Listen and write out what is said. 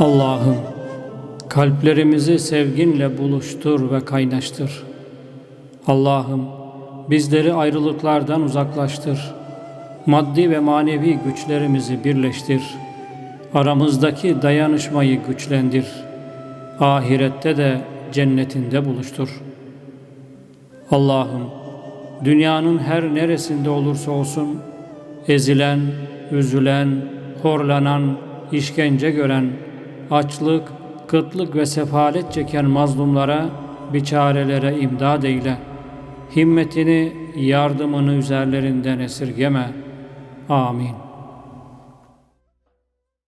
Allah'ım kalplerimizi sevginle buluştur ve kaynaştır. Allah'ım bizleri ayrılıklardan uzaklaştır. Maddi ve manevi güçlerimizi birleştir. Aramızdaki dayanışmayı güçlendir. Ahirette de cennetinde buluştur. Allah'ım dünyanın her neresinde olursa olsun ezilen, üzülen, horlanan, işkence gören, açlık, kıtlık ve sefalet çeken mazlumlara, biçarelere imdad eyle. Himmetini, yardımını üzerlerinden esirgeme. Amin.